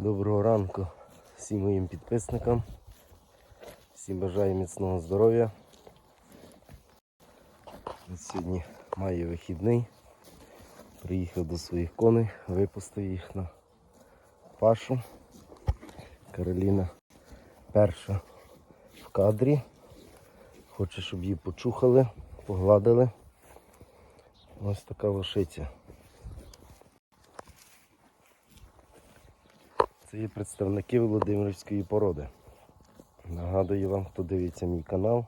Доброго ранку всім моїм підписникам. Всім бажаю міцного здоров'я. Сьогодні маю вихідний. Приїхав до своїх коней, випустив їх на пашу. Кароліна перша в кадрі. Хоче, щоб її почухали, погладили. Ось така лошиця. Є представники Володимирської породи. Нагадую вам, хто дивиться мій канал.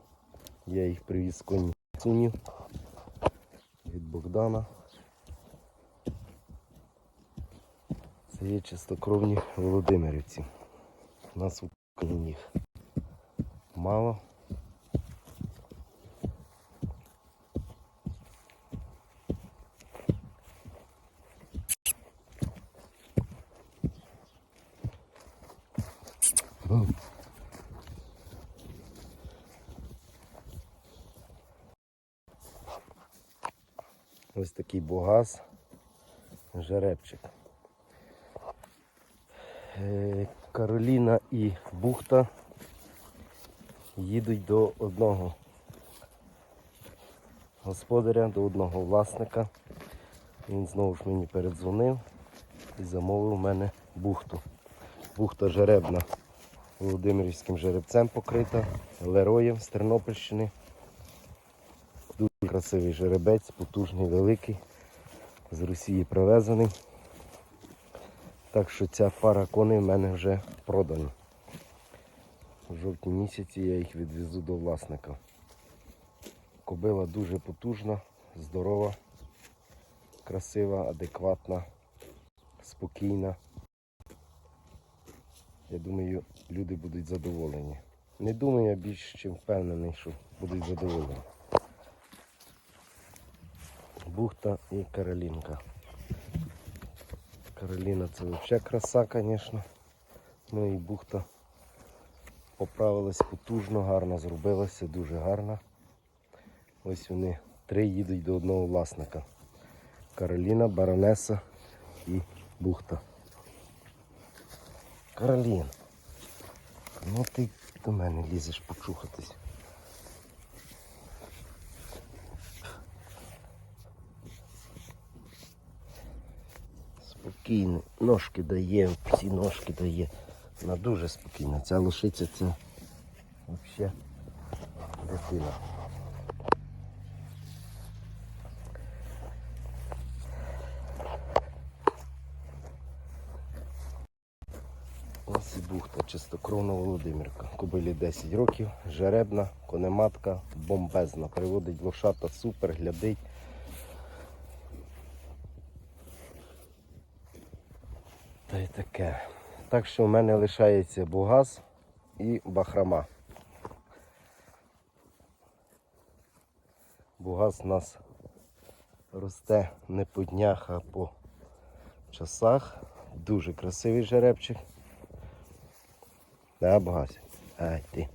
Я їх привіз з коні Цунів від Богдана. Це є чистокровні Володимирівці. У нас в Україні їх мало. Ось такий бугаз, жеребчик. Е, Кароліна і Бухта їдуть до одного господаря, до одного власника. Він знову ж мені передзвонив і замовив у мене бухту. Бухта жеребна Володимирівським жеребцем покрита, лероєм з Тернопільщини. Красивий жеребець, потужний, великий, з Росії привезений. Так що ця пара коней в мене вже продана. У жовтні місяці я їх відвезу до власника. Кобила дуже потужна, здорова, красива, адекватна, спокійна. Я думаю, люди будуть задоволені. Не думаю, а більш чим впевнений, що будуть задоволені. Бухта і Каролінка. Кароліна це взагалі краса, звісно. Ну і бухта поправилась потужно, гарно зробилася, дуже гарно. Ось вони три їдуть до одного власника. Кароліна, Баронеса і Бухта. Каролін, ну ти до мене лізеш почухатись. Спокійно, ножки дає, всі ножки дає. Вона дуже спокійна. Ця лошиця це взагалі дитина. Ось і бухта, чистокровна Володимирка. Кобилі 10 років, жеребна, конематка, бомбезна. Приводить лошата супер, глядить. Та й таке. Так що в мене лишається бугаз і бахрама. Бугаз у нас росте не по днях, а по часах. Дуже красивий жеребчик. Да, багась. Ай ти.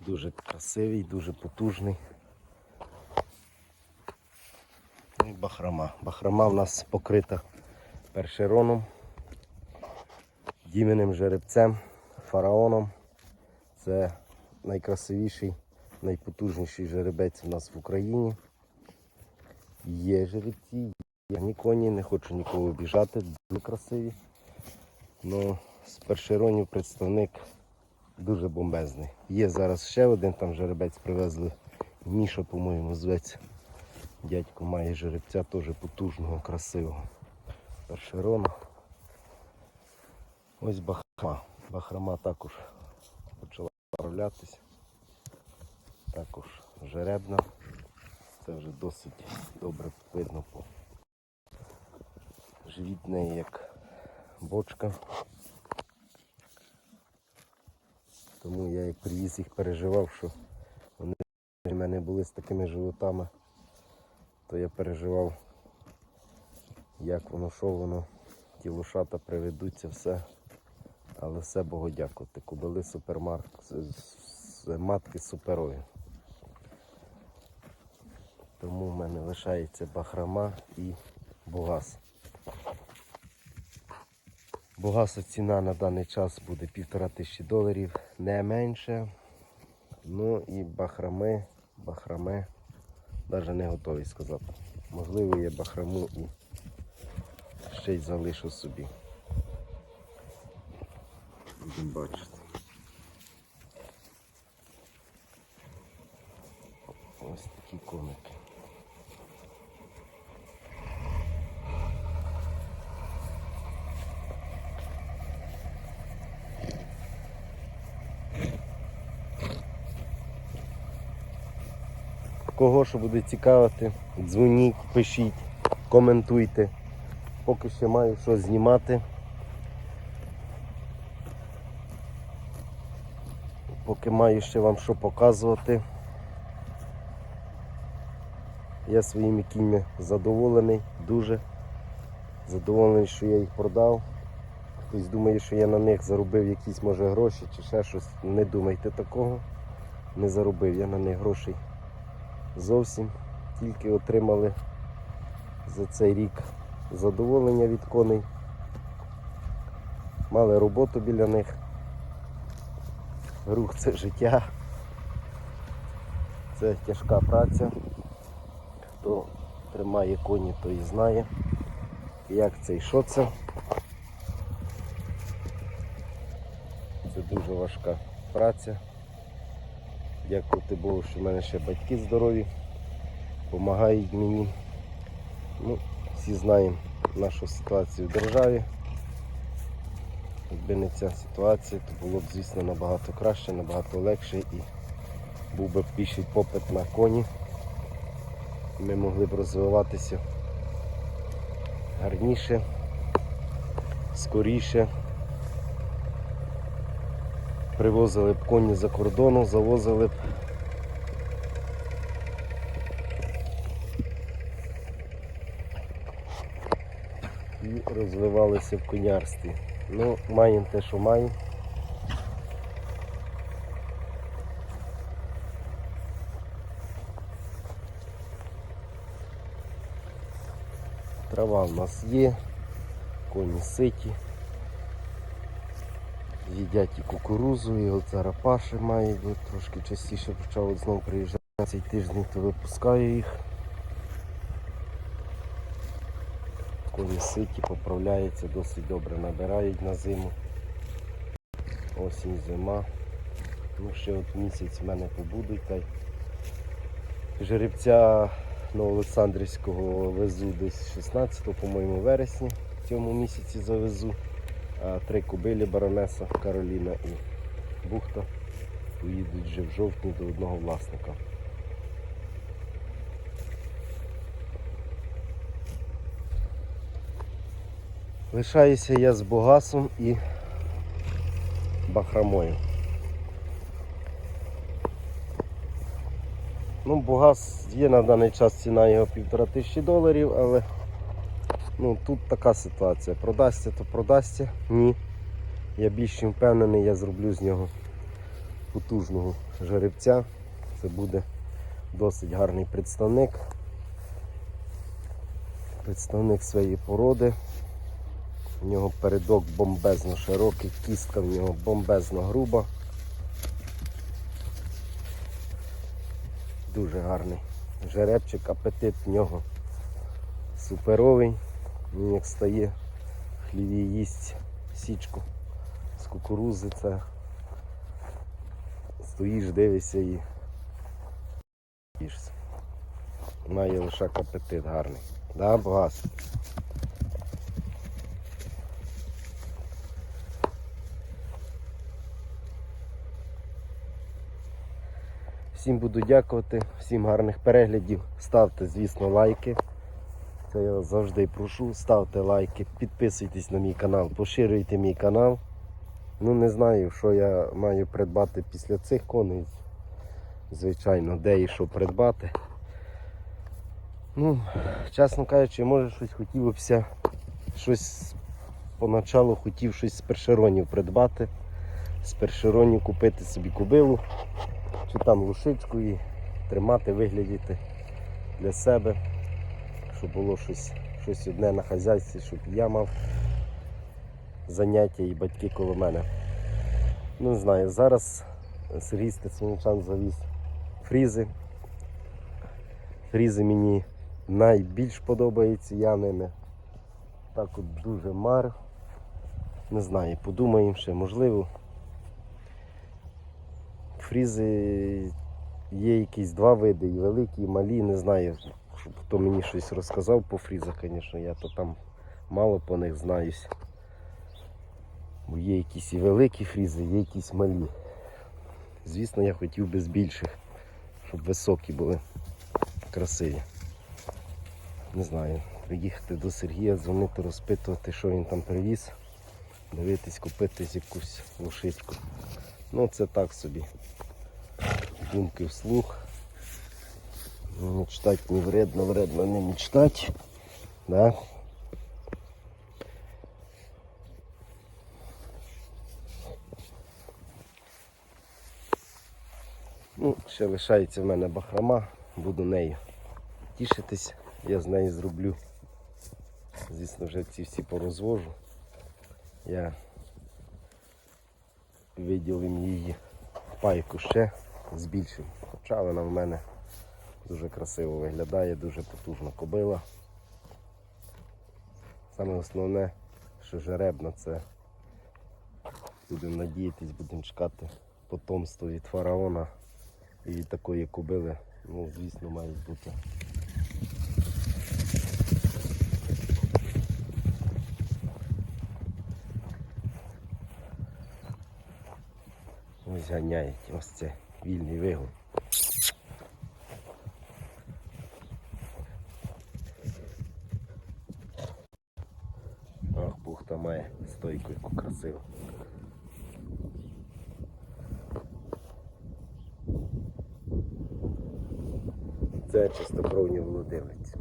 Дуже красивий, дуже потужний. І бахрома. Бахрома в нас покрита першероном, діменним жеребцем, фараоном. Це найкрасивіший, найпотужніший жеребець у нас в Україні. Є жеребці, є ні коні, не хочу нікого обіжати, дуже красиві. Ну, з першеронів представник дуже бомбезний. Є зараз ще один там жеребець привезли. Міша, по-моєму, зветься. Дядько має жеребця теж потужного, красивого. Першерон. Ось бахрома. Бахрома також почала справлятися. Також жеребна. Це вже досить добре видно по живіт як бочка. Тому я як приїзд їх переживав, що вони в мене були з такими животами, то я переживав, як воно, що воно, ті лошата приведуться, все. Але все Богу дякувати. Кубили супермарк, матки суперові. Тому в мене лишається бахрама і бугас. Бугаса ціна на даний час буде півтора тисячі доларів, не менше. Ну і бахрами, бахрами, навіть не готовий сказати. Можливо, я бахраму і ще й залишу собі. Будемо бачити. Ось такі коники. Кого що буде цікавити, дзвоніть, пишіть, коментуйте. Поки ще маю що знімати. Поки маю ще вам що показувати. Я своїми кіньми задоволений, дуже задоволений, що я їх продав. Хтось думає, що я на них заробив якісь може гроші чи ще щось. Не думайте такого. Не заробив я на них грошей зовсім. Тільки отримали за цей рік задоволення від коней. Мали роботу біля них. Рух це життя. Це тяжка праця. Хто тримає коні, той знає, як це і що це. Це дуже важка праця. Дякувати Богу, що в мене ще батьки здорові, допомагають мені. Ну, всі знаємо нашу ситуацію в державі. Якби не ця ситуація, то було б, звісно, набагато краще, набагато легше і був би більший попит на коні. Ми могли б розвиватися гарніше, скоріше. Привозили б коні за кордону, завозили б. І розвивалися в конярстві. Ну, маємо те, що маємо. Трава в нас є, коні ситі. Їдять і кукурузу, і от зараз паші мають, трошки частіше почав от знову приїжджати цей тиждень, то випускаю їх. Коні ситі, поправляються, досить добре набирають на зиму. Осінь, зима. Ну, ще от місяць в мене побудуть. Та й жеребця Новоолександрівського везу десь 16, по-моєму, вересні в цьому місяці завезу. Три кобилі Баронеса, Кароліна і Бухта поїдуть вже в жовтні до одного власника. Лишаюся я з Богасом і Бахрамою. Ну, Богас є на даний час ціна його півтора тисячі доларів, але ну, тут така ситуація. Продасться, то продасться. Ні. Я більш чим впевнений, я зроблю з нього потужного жеребця. Це буде досить гарний представник. Представник своєї породи. У нього передок бомбезно широкий, кістка в нього бомбезно груба. Дуже гарний жеребчик, апетит в нього суперовий. Він як стає в хліві їсть січку з кукурузи, це стоїш, дивишся і їшся. Має лише апетит гарний. Да, багато. Всім буду дякувати, всім гарних переглядів. Ставте, звісно, лайки. Це я завжди прошу. Ставте лайки, підписуйтесь на мій канал, поширюйте мій канал. Ну не знаю, що я маю придбати після цих коней. Звичайно, де і що придбати. Ну, чесно кажучи, може щось хотілося, щось поначалу хотів щось з першеронів придбати. З першеронів купити собі кубилу чи там лушичку і тримати, виглядіти для себе, щоб було щось, щось одне на хазяйстві, щоб я мав заняття і батьки коло мене. Ну, не знаю, зараз Сергій Стеценичан завіз фрізи. Фрізи мені найбільш подобаються, я ними так от дуже мар. Не знаю, подумаємо ще, можливо. Фрізи є якісь два види, і великі, і малі, не знаю, хто мені щось розказав по фрізах, звісно, я то там мало по них знаюсь. Бо є якісь і великі фрізи, є якісь малі. Звісно, я хотів би з більших, щоб високі були, красиві. Не знаю, приїхати до Сергія, дзвонити, розпитувати, що він там привіз, дивитись, купити якусь лошичку. Ну це так собі. Думки вслух. Мечтать не вредно, вредно не мечтать. Да? Ну, ще лишається в мене бахрома, буду нею тішитись, я з нею зроблю. Звісно, вже ці всі порозвожу. Я виділив її пайку ще збільшив. Хоча вона в мене дуже красиво виглядає, дуже потужна кобила. Саме основне, що жеребна, це будемо надіятись, будемо чекати потомство від фараона і від такої кобили, ну, звісно, мають бути. Ось ганяють, ось це вільний вигул. Ах, бухта має стойку, яку красиву. Це чистокровні володимиці.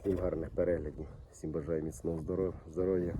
Всім гарних переглядів, всім бажаю міцного здоров'я,